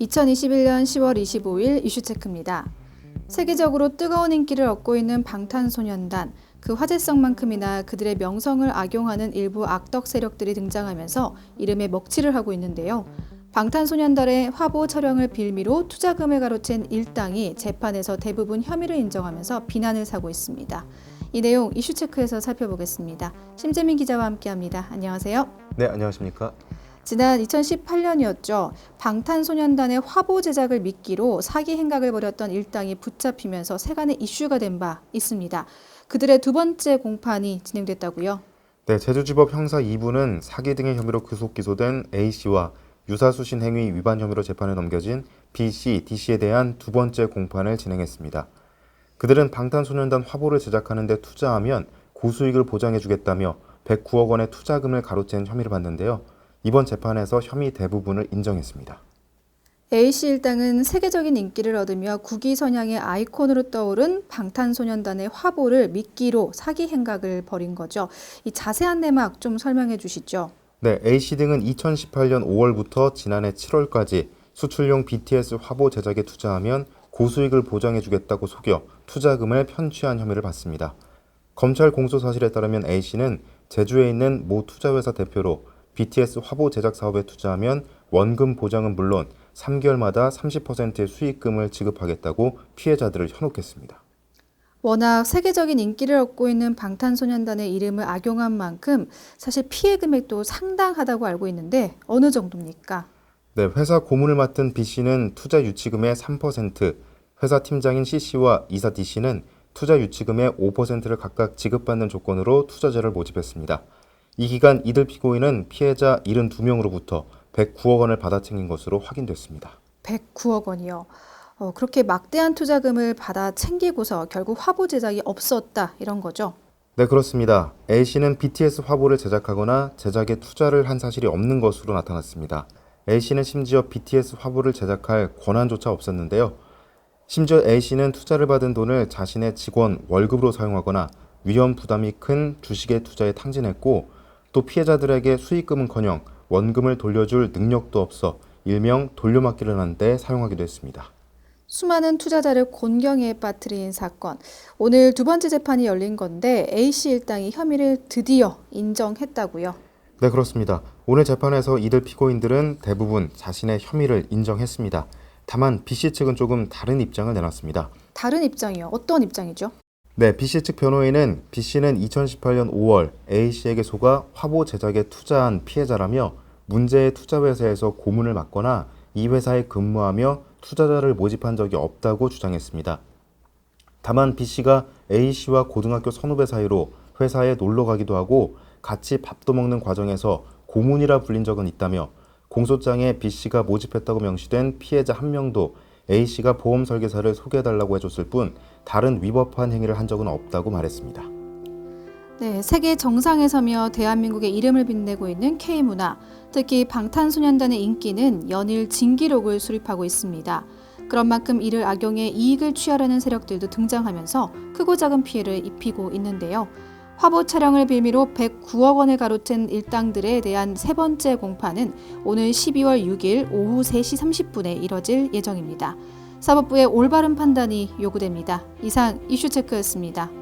2021년 10월 25일 이슈체크입니다. 세계적으로 뜨거운 인기를 얻고 있는 방탄소년단, 그 화제성만큼이나 그들의 명성을 악용하는 일부 악덕 세력들이 등장하면서 이름에 먹칠을 하고 있는데요. 방탄소년단의 화보 촬영을 빌미로 투자금을 가로챈 일당이 재판에서 대부분 혐의를 인정하면서 비난을 사고 있습니다. 이 내용 이슈체크에서 살펴보겠습니다. 심재민 기자와 함께합니다. 안녕하세요. 네, 안녕하십니까? 지난 2018년이었죠. 방탄소년단의 화보 제작을 미끼로 사기 행각을 벌였던 일당이 붙잡히면서 세간의 이슈가 된 바 있습니다. 그들의 두 번째 공판이 진행됐다고요. 네, 제주지법 형사 2부는 사기 등의 혐의로 구속 기소된 A씨와 유사수신 행위 위반 혐의로 재판에 넘겨진 B씨, D씨에 대한 두 번째 공판을 진행했습니다. 그들은 방탄소년단 화보를 제작하는 데 투자하면 고수익을 보장해주겠다며 109억 원의 투자금을 가로챈 혐의를 받는데요. 이번 재판에서 혐의 대부분을 인정했습니다. A씨 일당은 세계적인 인기를 얻으며 국위 선양의 아이콘으로 떠오른 방탄소년단의 화보를 미끼로 사기 행각을 벌인 거죠. 이 자세한 내막 좀 설명해 주시죠. 네, A씨 등은 2018년 5월부터 지난해 7월까지 수출용 BTS 화보 제작에 투자하면 고수익을 보장해 주겠다고 속여 투자금을 편취한 혐의를 받습니다. 검찰 공소 사실에 따르면 A씨는 제주에 있는 모 투자회사 대표로 BTS 화보 제작 사업에 투자하면 원금 보장은 물론 3개월마다 30%의 수익금을 지급하겠다고 피해자들을 현혹했습니다. 워낙 세계적인 인기를 얻고 있는 방탄소년단의 이름을 악용한 만큼 사실 피해 금액도 상당하다고 알고 있는데 어느 정도입니까? 네, 회사 고문을 맡은 B씨는 투자 유치금의 3%, 회사 팀장인 C씨와 이사 D씨는 투자 유치금의 5%를 각각 지급받는 조건으로 투자자를 모집했습니다. 이 기간 이들 피고인은 피해자 72명으로부터 109억 원을 받아 챙긴 것으로 확인됐습니다. 109억 원이요. 어, 그렇게 막대한 투자금을 받아 챙기고서 결국 화보 제작이 없었다 이런 거죠. 네, 그렇습니다. A씨는 BTS 화보를 제작하거나 제작에 투자를 한 사실이 없는 것으로 나타났습니다. A씨는 심지어 BTS 화보를 제작할 권한조차 없었는데요. 심지어 A씨는 투자를 받은 돈을 자신의 직원 월급으로 사용하거나 위험 부담이 큰 주식에 투자에 탕진했고 또 피해자들에게 수익금은커녕 원금을 돌려줄 능력도 없어 일명 돌려막기를 한데 사용하기도 했습니다. 수많은 투자자를 곤경에 빠뜨린 사건. 오늘 두 번째 재판이 열린 건데 A씨 일당이 혐의를 드디어 인정했다고요. 네, 그렇습니다. 오늘 재판에서 이들 피고인들은 대부분 자신의 혐의를 인정했습니다. 다만 B씨 측은 조금 다른 입장을 내놨습니다. 다른 입장이요. 어떤 입장이죠? 네, B씨 측 변호인은 B씨는 2018년 5월 A씨에게 속아 화보 제작에 투자한 피해자라며 문제의 투자 회사에서 고문을 맡거나 이 회사에 근무하며 투자자를 모집한 적이 없다고 주장했습니다. 다만 B씨가 A씨와 고등학교 선후배 사이로 회사에 놀러 가기도 하고 같이 밥도 먹는 과정에서 고문이라 불린 적은 있다며 공소장에 B씨가 모집했다고 명시된 피해자 한 명도 A씨가 보험 설계사를 소개해달라고 해줬을 뿐 다른 위법한 행위를 한 적은 없다고 말했습니다. 네, 세계 정상에 서며 대한민국의 이름을 빛내고 있는 K문화, 특히 방탄소년단의 인기는 연일 진기록을 수립하고 있습니다. 그런 만큼 이를 악용해 이익을 취하려는 세력들도 등장하면서 크고 작은 피해를 입히고 있는데요. 화보 촬영을 빌미로 109억 원을 가로챈 일당들에 대한 세 번째 공판은 오늘 12월 6일 오후 3시 30분에 이뤄질 예정입니다. 사법부의 올바른 판단이 요구됩니다. 이상 이슈체크였습니다.